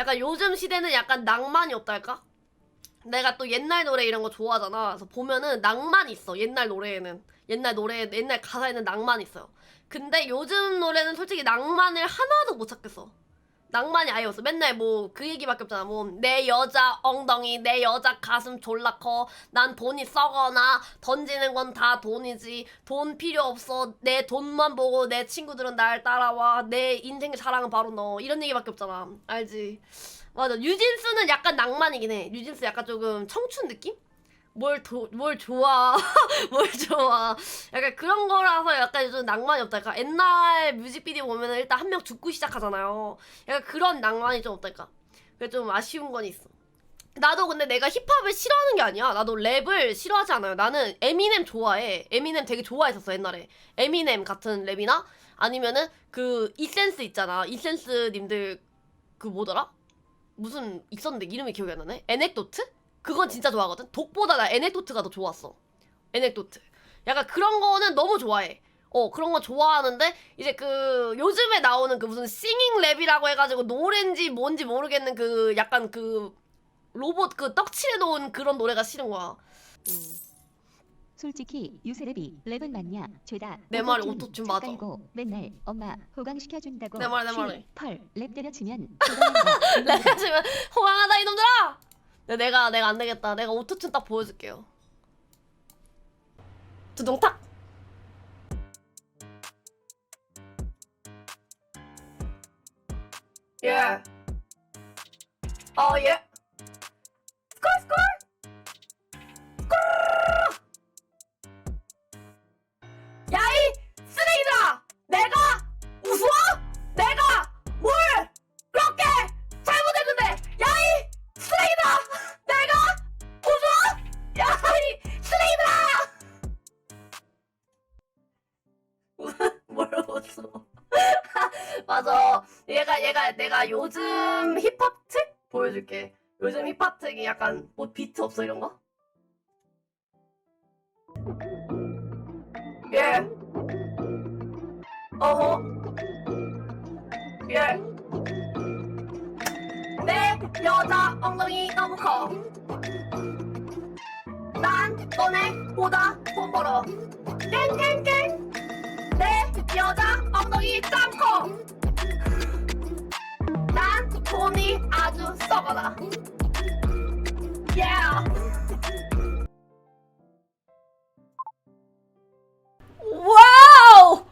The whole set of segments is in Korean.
약간 요즘 시대는 약간 낭만이 없달까? 내가 또 옛날 노래 이런 거 좋아하잖아. 그래서 보면은 낭만이 있어. 옛날 노래에는. 옛날 노래, 옛날 가사에는 낭만이 있어요. 근데 요즘 노래는 솔직히 낭만을 하나도 못 찾겠어. 낭만이 아예 없어. 맨날 뭐 그 얘기밖에 없잖아. 뭐 내 여자 엉덩이, 내 여자 가슴 졸라 커. 난 돈이 썩어나 던지는 건 다 돈이지. 돈 필요 없어. 내 돈만 보고 내 친구들은 날 따라와. 내 인생의 사랑은 바로 너. 이런 얘기밖에 없잖아. 알지? 맞아. 유진스는 약간 낭만이긴 해. 유진스 약간 조금 청춘 느낌? 뭘, 도, 뭘 좋아. 뭘 좋아. 약간 그런 거라서 약간 요즘 낭만이 없달까. 옛날 뮤직비디오 보면은 일단 한 명 죽고 시작하잖아요. 약간 그런 낭만이 좀 없달까. 그게 좀 아쉬운 건 있어. 나도 근데 내가 힙합을 싫어하는 게 아니야. 나도 랩을 싫어하지 않아요. 나는 에미넴 좋아해. 에미넴 되게 좋아했었어, 옛날에. 에미넴 같은 랩이나 아니면은 그 이센스 있잖아. 이센스 님들 그 뭐더라? 무슨 있었는데 이름이 기억이 안 나네. 에넥도트? 그건 진짜 좋아하거든. 독보다 나 에넥도트가 더 좋았어. 에넥도트. 약간 그런 거는 너무 좋아해. 어 그런 거 좋아하는데 이제 그 요즘에 나오는 그 무슨 싱잉 랩이라고 해가지고 노래인지 뭔지 모르겠는 그 약간 그 로봇 그 떡칠해 놓은 그런 노래가 싫은 거야. 음. 솔직히 유세랩이 랩은 맞냐? 죄다. 내 말이 오토튠 맞아. 깔고 맨날 엄마 호강시켜준다고. 내 말이, 내 쉬, 말이. 펄, 랩 때려치면 거. 내가 지금 호강하다 이놈들아. 내가 내가 안 되겠다. 내가 오토튠 딱 보여줄게요. 두둥탁. 예. 어 예. 뭘 웃어? 맞아. 얘가 얘가 내가 요즘 힙합 특 보여줄게. 요즘 힙합 특이 약간 뭐 비트 없어 이런 거? 예. 어허. 예. 내 여자 엉덩이 너무 커. 난 너네보다 돈 벌어. 깽깽깽. 내 여자 엉덩이 짱 커. 난 돈이 아주 썩어나. Yeah. 와우!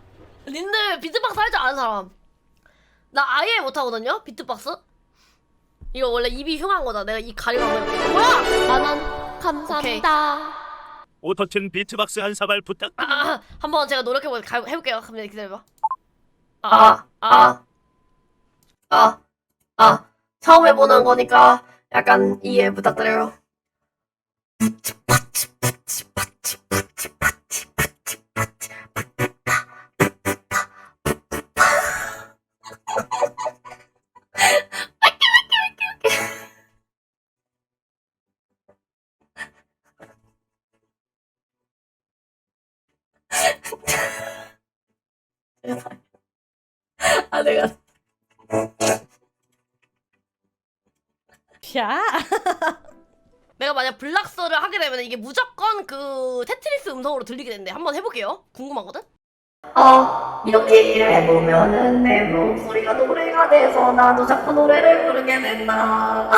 님들 비트박스 할 줄 아는 사람. 나 아예 못하거든요? 비트박스? 이거 원래 입이 흉한 거다. 내가 입 가리고 하면. 뭐야! 만원 감사합니다. 오토튠 비트박스 한 사발 부탁. 아, 아, 한번 제가 노력해보, 가, 해볼게요. 한번 기다려봐. 아, 아, 아, 아. 처음 해보는 거니까 약간 이해 부탁드려요. 내가. 야. 내가 만약 블락서를 하게 되면 이게 무조건 그 테트리스 음성으로 들리게 된대. 한번 해볼게요. 궁금하거든? 어, 이렇게 일을 해보면은 내 목소리가 노래가 돼서 나도 자꾸 노래를 부르게 된다.